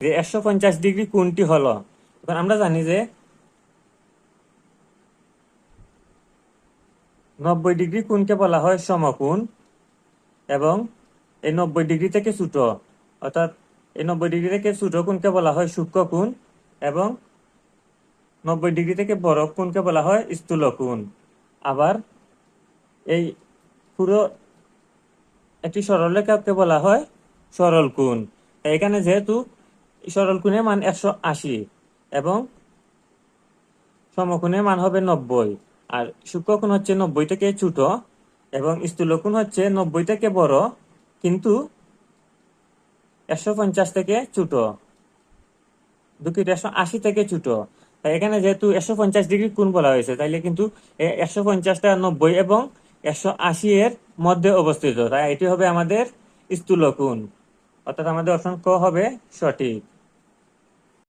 যে একশো পঞ্চাশ ডিগ্রি কোনটি হলো? এখন আমরা জানি যে নব্বই ডিগ্রি কোণকে বলা হয়? সমকোণ। এবং এই নব্বই ডিগ্রি থেকে ছোট। অর্থাৎ এই নব্বই ডিগ্রি থেকে ছোট কোণকে বলা হয়? সূক্ষ্ম কোণ এবং নব্বই ডিগ্রি থেকে বড় কোণকে বলা হয়? স্থূল কোণ আবার এই পুরো একটি সরলরেখাকে বলা হয় সরল কোণ এখানে যেহেতু সরল কোণের মান একশো আশি এবং সমকোণের মান হবে নব্বই। আর সূক্ষ্ম কোণ হচ্ছে নব্বই থেকে ছোট এবং স্থূল কোণ হচ্ছে নব্বই থেকে বড়, কিন্তু একশো পঞ্চাশ থেকে ছোট। দুঃখিত, একশো আশি থেকে ছোট। তাই এখানে যেহেতু একশো পঞ্চাশ ডিগ্রি কোণ বলা হয়েছে, তাইলে কিন্তু একশো পঞ্চাশটা নব্বই এবং একশো আশি এর মধ্যে অবস্থিত। তাই এটি হবে আমাদের স্থূল কোণ। অর্থাৎ আমাদের অপশন ক হবে সঠিক।